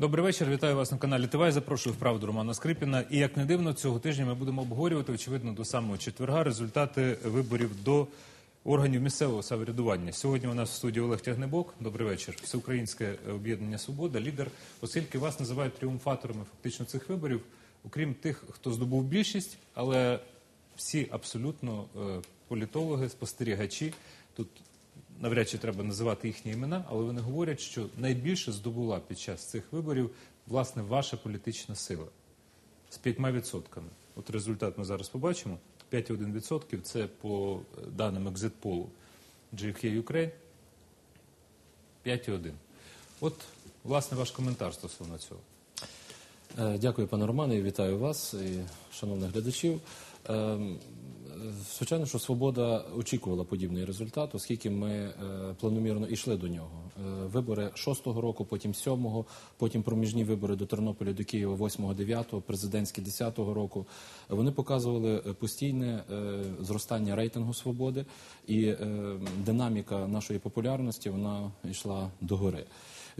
Добрий вечір. Вітаю вас на каналі ТВ. Запрошую в правду Романа Скрипіна. І як не дивно, цього тижня ми будемо обговорювати, очевидно, до самого четверга результати виборів до органів місцевого самоврядування. Сьогодні у нас в студії Олег Тягнебок. Добрий вечір. Всеукраїнське об'єднання Свобода, лідер, оскільки вас називають тріумфаторами фактично цих виборів, окрім тих, хто здобув більшість, але всі абсолютно е, політологи, спостерігачі тут навряд чи треба називати їхні імена, але вони говорять, що найбільше здобула під час цих виборів власне ваша політична сила з 5%. От результат ми зараз побачимо. 5,1% це по е, даним екзитполу GFK Ukraine. 5,1. От, власне, ваш коментар стосовно цього. Е, Дякую, пане Романе, і вітаю вас і шановних глядачів. Звичайно, що свобода очікувала подібний результат, оскільки ми е, планомірно йшли до нього. Е, Вибори 6-го року, потім 7-го, потім проміжні вибори до Тернополя, до Києва 8-го, 9-го, президентські 10-го року. Вони показували е, постійне зростання рейтингу свободи, і динаміка нашої популярності вона йшла догори.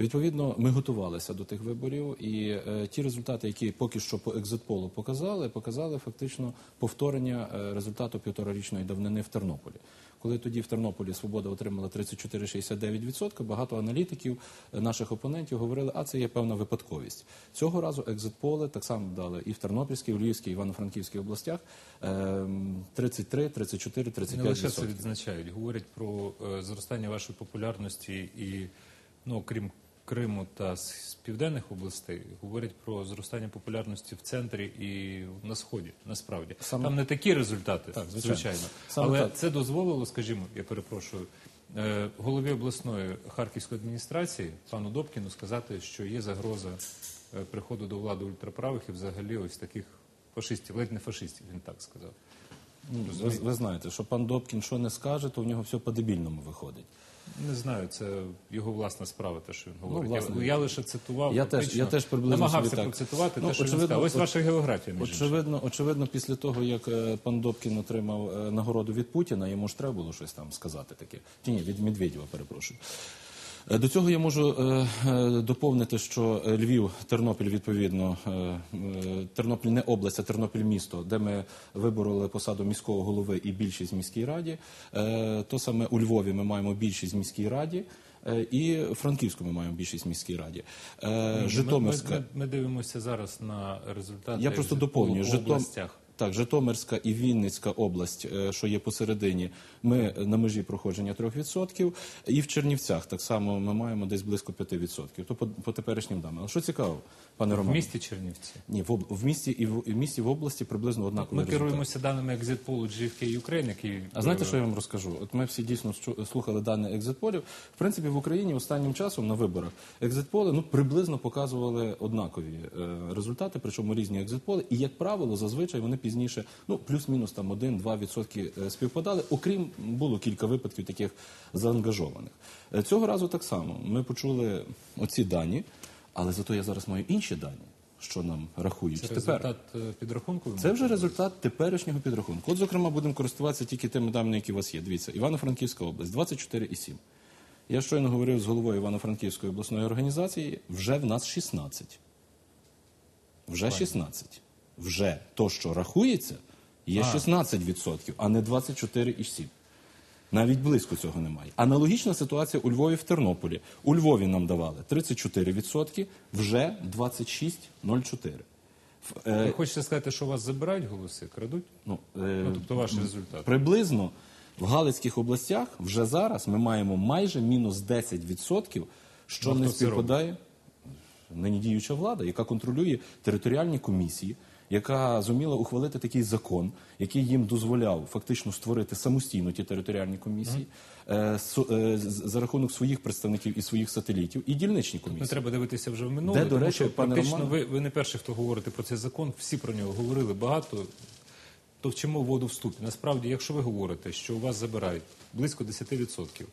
Відповідно, ми готувалися до тих виборів, і е, ті результати, які поки що по екзитполу показали, показали фактично повторення е, результату півторарічної давнини в Тернополі. Коли тоді в Тернополі свобода отримала 34,69%, багато аналітиків, е, наших опонентів говорили, а це є певна випадковість. Цього разу екзитполи так само дали і в Тернопільській, і в Львівській, і Івано-Франківській областях ем, 33, 34, Не лише це відзначають, говорять про е, зростання вашої популярності і, ну, окрім Криму та з південних областей, говорять про зростання популярності в центрі і на сході. Насправді Саме- там не такі результати, Так, звичайно. звичайно, Саме але так. це дозволило, скажімо, я перепрошую. е, Голові обласної харківської адміністрації пану Добкіну сказати, що є загроза е, приходу до влади ультраправих і взагалі ось таких фашистів, ледь не фашистів, він так сказав. Ну, Ви, ви знаєте, що пан Добкін що не скаже, то в нього все по-дебільному виходить. Не знаю, це його власна справа, те, що він говорить. власне. я, я лише цитував. Я теж- я теж приблизно намагався собі так. процитувати Ну, те, що він сказав. Ось ваша географія, між іншим. Очевидно, очевидно, після того, як е, пан Добкін отримав е, нагороду від Путіна, йому ж треба було щось там сказати таке. Чи ні, від Медведєва, перепрошую. Е, До цього я можу е, е, доповнити, що Львів, Тернопіль, відповідно, Тернопіль не область, а Тернопіль місто, де ми вибороли посаду міського голови і більшість в міській раді. То саме у Львові ми маємо більшість в міській раді. І в Франківську ми маємо більшість в міській раді. Ми- Житомирська. Ми, ми, ми дивимося зараз на результати. Я просто доповнюю. по Житом... областях. Так, Житомирська і Вінницька область, е, що є посередині, ми на межі проходження 3%. І в Чернівцях так само ми маємо десь близько 5%. То по, по теперішнім даним. Але що цікаво, пане В місті Чернівці. Ні, в, об- в місті і в, в місті в області приблизно однакові Ми результати. керуємося даними екзитполу GFK Ukraine, який А знаєте, що я вам розкажу? От ми всі дійсно слухали дані екзитполів. В принципі, в Україні останнім часом на виборах екзитполи ну приблизно показували однакові е, результати, причому різні екзитполи. І як правило, зазвичай вони пізніше, ну плюс-мінус там 1-2 відсотки е, співпадали. Окрім було кілька випадків таких заангажованих. Е, Цього разу так само. Ми почули оці дані, але зато я зараз маю інші дані, що нам рахують це тепер. результат е, підрахунку. Це вже результат теперішнього підрахунку. От, зокрема, будемо користуватися тільки тими даними, які у вас є. Дивіться, Івано-Франківська область 24,7. Я щойно говорив з головою Івано-Франківської обласної організації. Вже в нас 16. Вже 16. Вже то, що рахується, є 16%, а не 24,7. Навіть близько цього немає. Аналогічна ситуація у Львові в Тернополі. У Львові нам давали 34%, вже 26,04%. В, е, Ви хочете сказати, що вас забирають голоси, крадуть? Ну, е, Ну, тобто ваш результат. приблизно в Галицьких областях вже зараз ми маємо майже мінус 10%, що Ну, не співпадає нині діюча влада, яка контролює територіальні комісії, яка зуміла ухвалити такий закон, який їм дозволяв фактично створити самостійно ті територіальні комісії е, е, з- за рахунок своїх представників і своїх сателітів, і дільничні Не комісії. треба дивитися вже в минуле, Де, до тому речі, що пане практично Романе- ви, ви не перші, хто говорите про цей закон, всі про нього говорили багато. То вчимо воду в ступі. Насправді, якщо ви говорите, що у вас забирають близько 10%, е,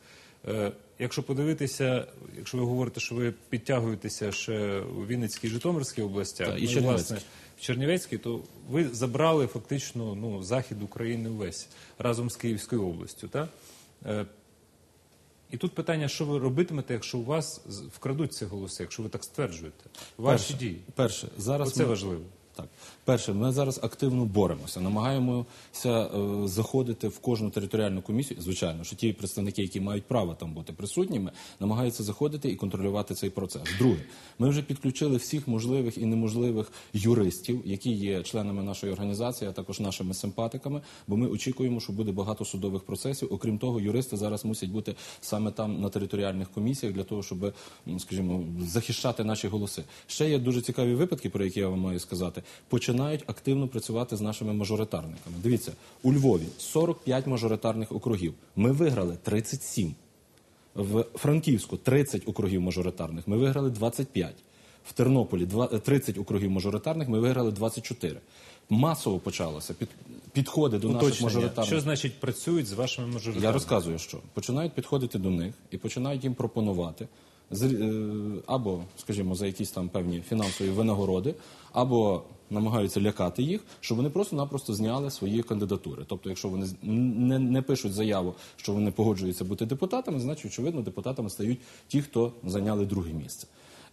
якщо подивитися, якщо ви говорите, що ви підтягуєтеся ще у Вінницькій і Житомирській областях, Так, і ну, власне, в Чернівецькій, то ви забрали фактично ну, захід України увесь разом з Київською областю. Так? Е, І тут питання, що ви робитимете, якщо у вас вкрадуть ці голоси, якщо ви так стверджуєте? Ваші Перше, дії. Перше, зараз Оце ми- важливо. Так, перше, ми зараз активно боремося, намагаємося е, заходити в кожну територіальну комісію. Звичайно, що ті представники, які мають право там бути присутніми, намагаються заходити і контролювати цей процес. Друге, ми вже підключили всіх можливих і неможливих юристів, які є членами нашої організації, а також нашими симпатиками. Бо ми очікуємо, що буде багато судових процесів. Окрім того, юристи зараз мусять бути саме там на територіальних комісіях для того, щоб, скажімо, захищати наші голоси. Ще є дуже цікаві випадки, про які я вам маю сказати. Починають активно працювати з нашими мажоритарниками. Дивіться, у Львові 45 мажоритарних округів. Ми виграли 37. В Франківську 30 округів мажоритарних. Ми виграли 25. В Тернополі два- е, 30 округів мажоритарних. Ми виграли 24. Масово почалося під, підходи до наших мажоритарних. Що значить працюють з вашими мажоритарами? Я розказую, що починають підходити до них і починають їм пропонувати або, скажімо, за якісь там певні фінансові винагороди, або намагаються лякати їх, щоб вони просто-напросто зняли свої кандидатури. Тобто, якщо вони не, не пишуть заяву, що вони погоджуються бути депутатами, значить, очевидно, депутатами стають ті, хто зайняли друге місце.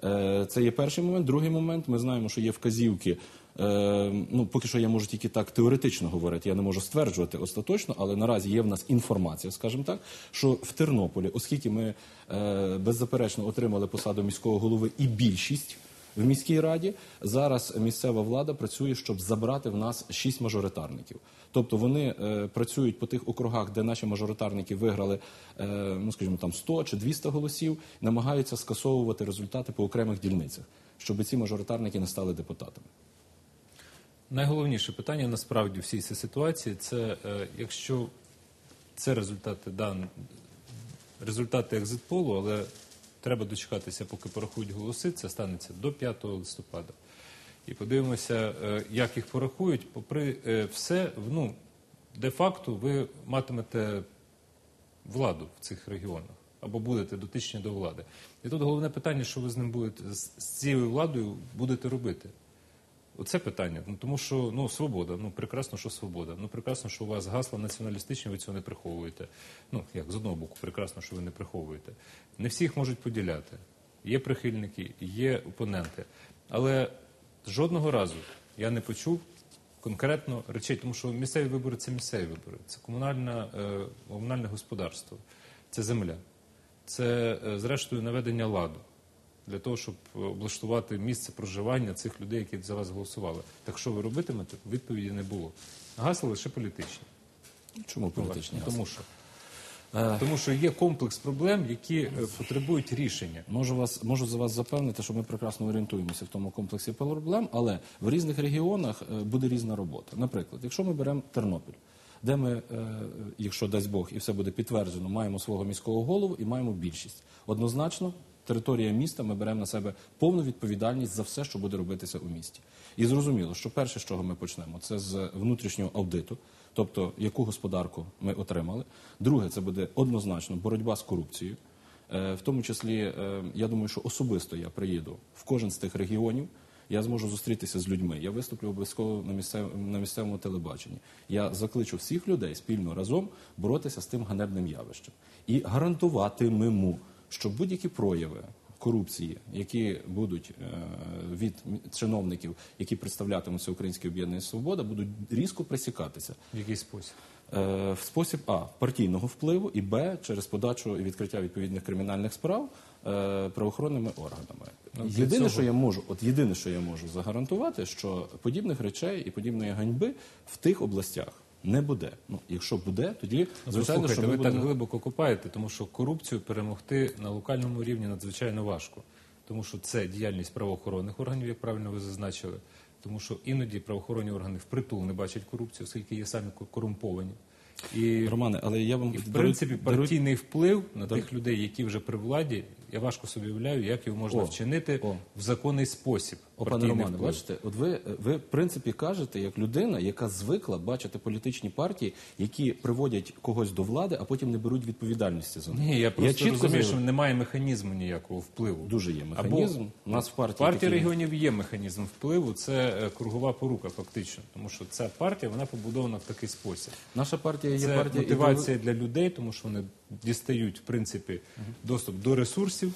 Е, Це є перший момент. Другий момент, ми знаємо, що є вказівки. Е, Ну, поки що я можу тільки так теоретично говорити, я не можу стверджувати остаточно, але наразі є в нас інформація, скажімо так, що в Тернополі, оскільки ми е, беззаперечно отримали посаду міського голови і більшість в міській раді, зараз місцева влада працює, щоб забрати в нас шість мажоритарників. Тобто вони е, працюють по тих округах, де наші мажоритарники виграли, е, ну скажімо, там 100 чи 200 голосів, намагаються скасовувати результати по окремих дільницях, щоб ці мажоритарники не стали депутатами. Найголовніше питання насправді всій цій ситуації це е, якщо це результати дан результати екзитполу, але треба дочекатися, поки порахують голоси. Це станеться до 5 листопада. І подивимося, е, як їх порахують. Попри е, все, ну де-факто ви матимете владу в цих регіонах або будете дотичні до влади. І тут головне питання, що ви з ним будете з цією владою будете робити. Оце питання. Ну тому що ну свобода. Ну прекрасно, що свобода. Ну прекрасно, що у вас гасла націоналістичні, ви цього не приховуєте. Ну як з одного боку, прекрасно, що ви не приховуєте. Не всіх можуть поділяти. Є прихильники, є опоненти. Але жодного разу я не почув конкретно речей, тому що місцеві вибори це місцеві вибори, це комунальна, е, комунальне господарство, це земля, це е, зрештою наведення ладу для того, щоб е, облаштувати місце проживання цих людей, які за вас голосували. Так що ви робитимете? Відповіді не було. Гасла лише політичні. Чому політичні? Тому що, Е. тому що є комплекс проблем, які е, потребують рішення. Можу вас можу за вас запевнити, що ми прекрасно орієнтуємося в тому комплексі проблем, але в різних регіонах буде різна робота. Наприклад, якщо ми беремо Тернопіль, де ми, якщо дасть Бог і все буде підтверджено, маємо свого міського голову і маємо більшість. Однозначно, територія міста ми беремо на себе повну відповідальність за все, що буде робитися у місті. І зрозуміло, що перше, з чого ми почнемо, це з внутрішнього аудиту, тобто яку господарку ми отримали. Друге, це буде однозначно боротьба з корупцією. Е, В тому числі, е, я думаю, що особисто я приїду в кожен з тих регіонів. Я зможу зустрітися з людьми. Я виступлю обов'язково на місцев, на місцевому телебаченні. Я закличу всіх людей спільно разом боротися з тим ганебним явищем і гарантуватимемо, що будь-які прояви корупції, які будуть е, від чиновників, які представлятимуть Українське об'єднання Свобода, будуть різко присікатися. В який спосіб? Е, в спосіб а партійного впливу і б через подачу і відкриття відповідних кримінальних справ е, правоохоронними органами. Ну, єдине, цього- що я можу, от єдине, що я можу загарантувати, що подібних речей і подібної ганьби в тих областях не буде. Ну, якщо буде, тоді Ну, звичайно, послухайте, що ми ви будемо... так глибоко копаєте, тому що корупцію перемогти на локальному рівні надзвичайно важко. Тому що це діяльність правоохоронних органів, як правильно ви зазначили. Тому що іноді правоохоронні органи впритул не бачать корупцію, оскільки є самі корумповані. І, Романе, але я вам і в принципі дару- партійний вплив на Дару- тих людей, які вже при владі, я важко собі уявляю, як його можна О, вчинити о. в законний спосіб. О, пане Романе, вплив. бачите, от ви, ви в принципі кажете як людина, яка звикла бачити політичні партії, які приводять когось до влади, а потім не беруть відповідальності за них. Ні, я просто чітко розумію, що немає механізму ніякого впливу. Дуже є Або механізм. У нас в партії партії регіонів є механізм впливу. Це е, кругова порука, фактично, тому що ця партія вона побудована в такий спосіб. Наша партія є Це партія мотивація для людей, тому що вони дістають в принципі доступ до ресурсів.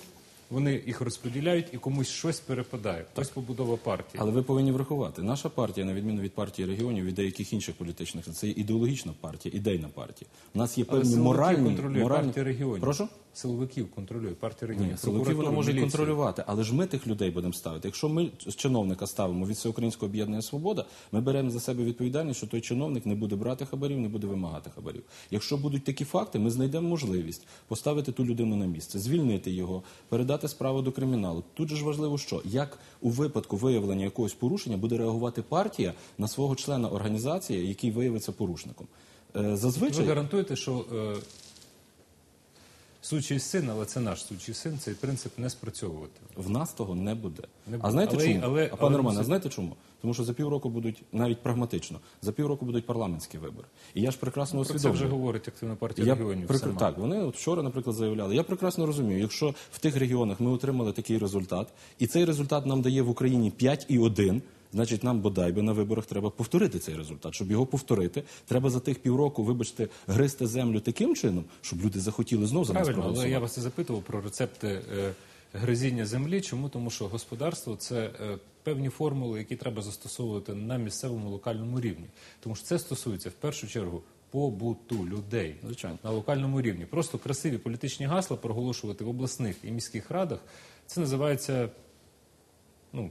Вони їх розподіляють і комусь щось перепадає. Ось побудова партії. Але ви повинні врахувати, наша партія, на відміну від партії регіонів і деяких інших політичних, це ідеологічна партія, ідейна партія. У нас є Але певні силовиків моральні, контролює моральні... партія регіонів. Прошу? Силовиків контролює партія регіонів. Ні, силовики вона може міліцію. контролювати, але ж ми тих людей будемо ставити. Якщо ми з чиновника ставимо від Всеукраїнського об'єднання Свобода, ми беремо за себе відповідальність, що той чиновник не буде брати хабарів, не буде вимагати хабарів. Якщо будуть такі факти, ми знайдемо можливість поставити ту людину на місце, звільнити його, передати справу до криміналу. Тут же ж важливо, що як у випадку виявлення якогось порушення буде реагувати партія на свого члена організації, який виявиться порушником. Зазвичай Ви гарантуєте, що е, сучий син, але це наш сучий син, цей принцип не спрацьовувати. В нас того не буде. Не А знаєте Але- чому? але- а пане але Романе, а знаєте чому? Тому що за півроку будуть навіть прагматично, за півроку будуть парламентські вибори. І я ж прекрасно Про це вже говорить активна партія Я регіонів. прикр- сама. Так, вони от вчора, наприклад, заявляли. Я прекрасно розумію, якщо в тих регіонах ми отримали такий результат, і цей результат нам дає в Україні 5 і 1, значить нам бодай би на виборах треба повторити цей результат. Щоб його повторити, треба за тих півроку, вибачте, гризти землю таким чином, щоб люди захотіли знов за нас Правильно, але я вас і запитував про рецепти е, гризіння землі. Чому? Тому що господарство це е, певні формули, які треба застосовувати на місцевому локальному рівні. Тому що це стосується в першу чергу побуту людей Звичайно. на локальному рівні. Просто красиві політичні гасла проголошувати в обласних і міських радах. Це називається ну.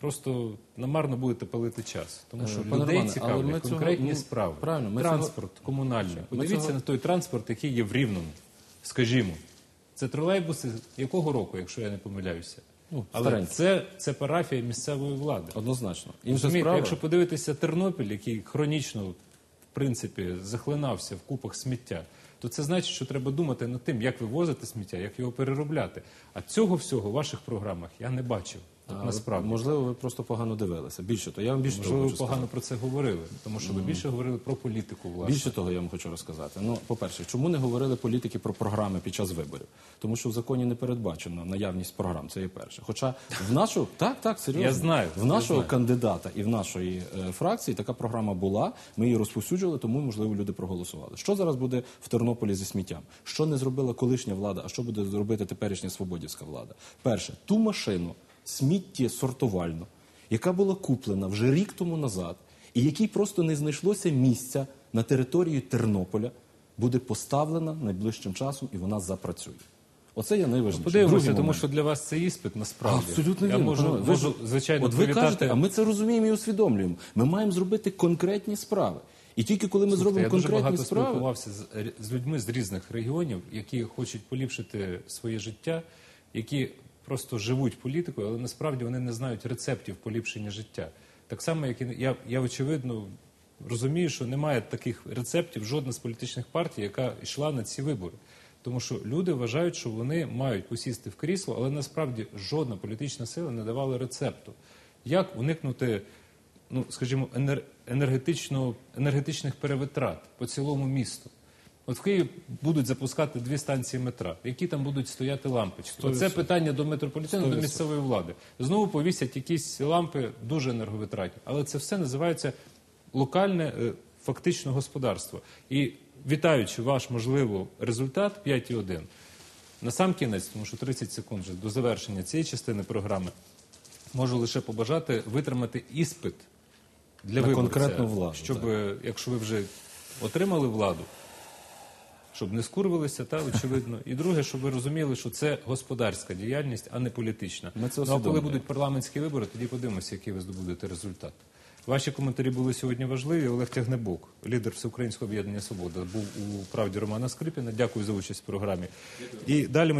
Просто намарно будете палити час, тому що Е, пане людей Романе, але ми цікавлять цього, конкретні ну, справи. правильно, ми транспорт комунальний. Подивіться цього- на той транспорт, який є в Рівному, скажімо. Це тролейбуси якого року, якщо я не помиляюся? Ну, Але старенькі. це, це парафія місцевої влади. Однозначно. Інша Розумієте, справа, якщо подивитися Тернопіль, який хронічно, в принципі, захлинався в купах сміття, то це значить, що треба думати над тим, як вивозити сміття, як його переробляти. А цього всього в ваших програмах я не бачив. А, насправді. можливо, ви просто погано дивилися. Більше того, я вам більше того Можливо, ви погано сказати. про це говорили, тому що ви більше говорили про політику, власне. Більше того, я вам хочу розказати. Ну, по-перше, чому не говорили політики про програми під час виборів? Тому що в законі не передбачено наявність програм. Це є перше. Хоча в нашу так, так, серйозно. Я знаю, в нашого знаю. кандидата і в нашої е, фракції така програма була. Ми її розповсюджували, тому можливо люди проголосували. Що зараз буде в Тернополі зі сміттям? Що не зробила колишня влада, а що буде зробити теперішня свободівська влада? Перше, ту машину сміттєсортувальну, яка була куплена вже рік тому назад, і якій просто не знайшлося місця на території Тернополя, буде поставлена найближчим часом і вона запрацює. Оце є найважливіше. Подивимося, Другий тому що для вас це іспит насправді. Абсолютно я можу. Ви можу звичайно, От ви привітати- кажете, а ми це розуміємо і усвідомлюємо. Ми маємо зробити конкретні справи. І тільки коли ми Слухайте, зробимо я дуже багато справи, спілкувався з, з людьми з різних регіонів, які хочуть поліпшити своє життя, які просто живуть політикою, але насправді вони не знають рецептів поліпшення життя. Так само, як і я, я очевидно розумію, що немає таких рецептів жодна з політичних партій, яка йшла на ці вибори. Тому що люди вважають, що вони мають посісти в крісло, але насправді жодна політична сила не давала рецепту. Як уникнути ну, скажімо, енер- енергетично, енергетичних перевитрат по цілому місту. От в Києві будуть запускати дві станції метра, які там будуть стояти лампочки. Це питання до метрополітену, до місцевої влади. Знову повісять якісь лампи дуже енерговитратні. Але це все називається локальне е, фактично господарство. І вітаючи ваш, можливо, результат 5,1, на сам кінець, тому що 30 секунд вже до завершення цієї частини програми, можу лише побажати витримати іспит для виборця, щоб, е, якщо ви вже отримали владу, щоб не скурвилися, та очевидно. І друге, щоб ви розуміли, що це господарська діяльність, а не політична. Ми це ну, а коли будуть парламентські вибори, тоді подивимося, який ви здобудете результат. Ваші коментарі були сьогодні важливі. Олег Тягнебок, лідер Всеукраїнського об'єднання Свобода, був у правді Романа Скрипіна. Дякую за участь в програмі. І далі ми